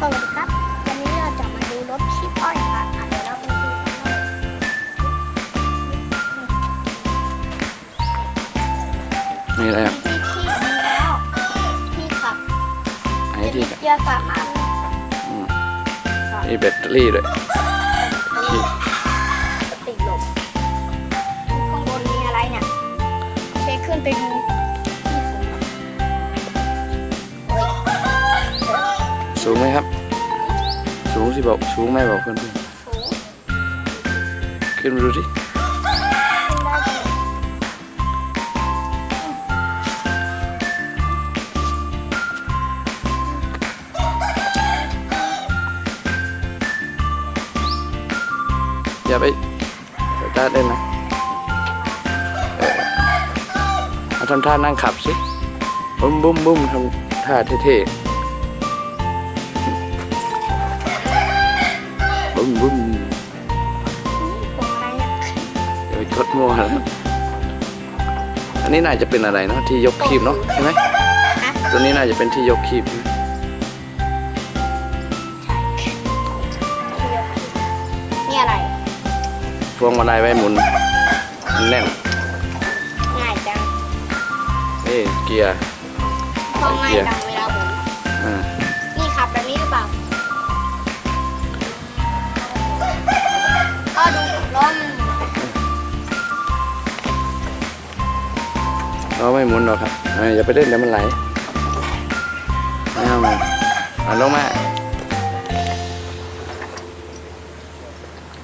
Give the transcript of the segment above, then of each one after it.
สวัสดีครับ วันนี้เราจะมาดูรถชีพอ้อยค่ะอะเดี๋ยวเราไปดูกันว่ามีอะไรอะที่ที่มีแล้วที่ขับไอ้เป็นที่เกียร์สามอันอืมมีแบตเตอรี่ด้วยที่ติดลมข้างบนมีอะไรเนี่ยเช็คขึ้นไปดู สูงไหมครับ สูงสิบอกสูงไหมบอกเพื่อนสูงๆขึ้นมาดูสิขึ้นได้ดีอย่าไปตาร์ทได้ไหมเออเอาทำท่านั่งขับสิบุ้มบุ้มบุ้มทำท่าเท่ๆ มบุ้มพวงอะไรเนี่ยอย่าไปทดมั่วแล้วอันนี้น่าจะเป็นอะไรเนาะที่ยกคีบเนาะใช่ไหมฮะตัวนี้น่าจะเป็นที่ยกคีบใช่ไหมนี่อะไรพวงมาลัยไว้หมุนแน่นง่ายจังนี่เกียร์พอง่ายจังเวลา เราไม่หมุนหรอกครับเอออย่าไปเล่นเดี๋ยวมันไหลไม่เอามาเอาลงมา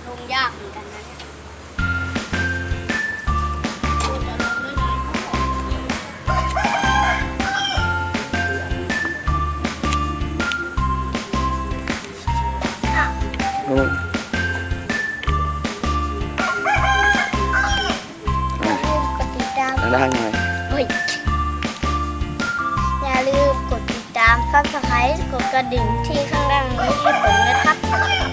ลงยากเหมือนกันนะเนี่ยอะลงมาอะอย่าลืมกดติดตามได้หน่อยเฮ้ยอย่ ซับสไครต์กดกระดิ่งที่ข้างล่างนี้ให้ผมนะครับ